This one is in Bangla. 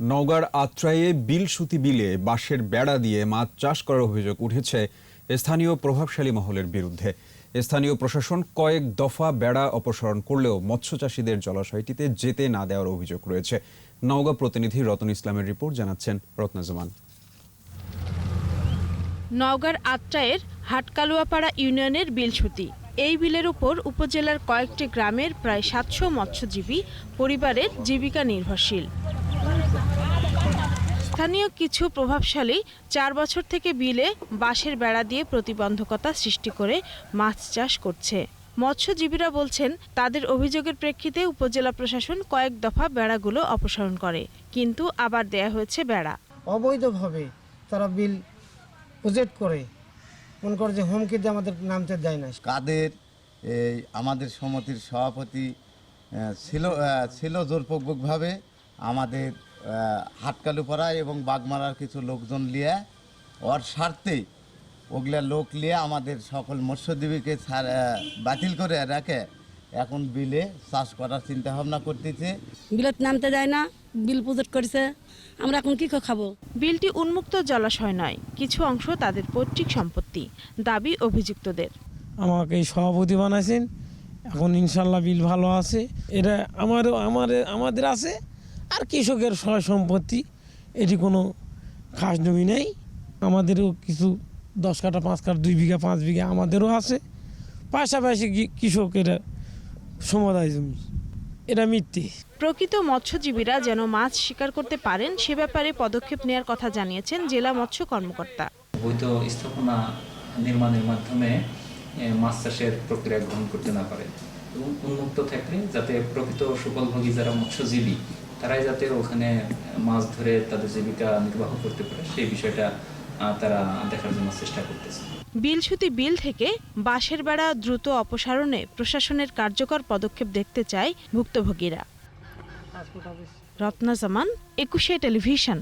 নওগাঁর আত্রাইয়ে বিল সুতি বিলে বাঁশের বেড়া দিয়ে মাছ চাষ করার অভিযোগ উঠেছে স্থানীয় প্রভাবশালী মহলের বিরুদ্ধে। স্থানীয় প্রশাসন কয়েক দফা বেড়া অপসারণ করলেও মৎস্য জলাশয়টিতে যেতে না দেওয়ার অভিযোগ রয়েছে। নওগাঁ প্রতিনিধি রতন ইসলামের রিপোর্ট জানাচ্ছেন রত্নজমান নওগাঁর আত্রায়ের হাটকালুয়াপাড়া ইউনিয়নের বিলসুতি। এই বিলের উপর উপজেলার কয়েকটি গ্রামের প্রায় সাতশো মৎস্যজীবী, পরিবারের জীবিকা নির্ভরশীল। স্থানীয় কিছু প্রভাবশালী চার বছর থেকে বিলে বাঁশের বেড়া দিয়ে প্রতিবন্ধকতা সৃষ্টি করে মাছ চাষ করছে। মৎস্যজীবীরা বলছেন তাদের অভিযোগের প্রেক্ষিতে উপজেলা প্রশাসন কয়েক দফা বেড়াগুলো অপসারণ করে কিন্তু আবার দেয়া হয়েছে বেড়া। অবৈধভাবে তারা বিল প্রজেক্ট করে। মনে করে যে হুমকি দিয়ে আমাদের নামতে দেয় না। কাদের এই আমাদের সমিতির সভাপতি ছিল ছিল জোরপূর্বকভাবে আমাদের হাটকালুপাড়া এবং বাগমারার কিছু লোকজন লিয়ে ওর স্বার্থে ওগুলা লোক লিয়ে আমাদের সকল মৎস্যজীবীকে ছাড়- বাতিল করে রাখে। এখন বিলে চাষ করার চিন্তা ভাবনা করতেছে। বিলত নামতে দেয় না বিল পুজোট করেছে। আমরা এখন কি খাব? বিলটি উন্মুক্ত জলাশয় নয় কিছু অংশ তাদের পৈতৃক সম্পত্তি দাবি অভিযুক্তদের। আমাকে এই সভাপতি বানাইছেন। এখন ইনশাল্লাহ বিল ভালো আছে। এটা আমারও আমার আমাদের আছে। আর কৃষকের সয় সম্পত্তি এটি কোনো খাস জমি নেই। আমাদেরও কিছু দশ কাঠা পাঁচ কাঠা দুই বিঘা পাঁচ বিঘা আমাদেরও আছে। পাশাপাশি কৃষকের সমুদায় জমি। এটা মিথ্যে। প্রকৃত মৎস্যজীবীরা যেন মাছ শিকার করতে পারেন সে ব্যাপারে পদক্ষেপ নেওয়ার কথা জানিয়েছেন জেলা মৎস্য কর্মকর্তা। বৈধ স্থাপনা নির্মাণের মাধ্যমে মাছ চাষের প্রক্রিয়া গ্রহণ করতে না পারে। এবং উন্মুক্ত থাকলে যাতে প্রকৃত সুফলভোগী যারা মৎস্যজীবী তারাই যাতে ওখানে মাছ ধরে তাদের জীবিকা নির্বাহ করতে পারে সেই বিষয়টা তারা দেখার জন্য চেষ্টা করতেছে। বিলসুতি বিল থেকে বাঁশের বেড়া দ্রুত অপসারণে প্রশাসনের কার্যকর পদক্ষেপ দেখতে চায় ভুক্তভোগীরা। রত্না জামান একুশে টেলিভিশন।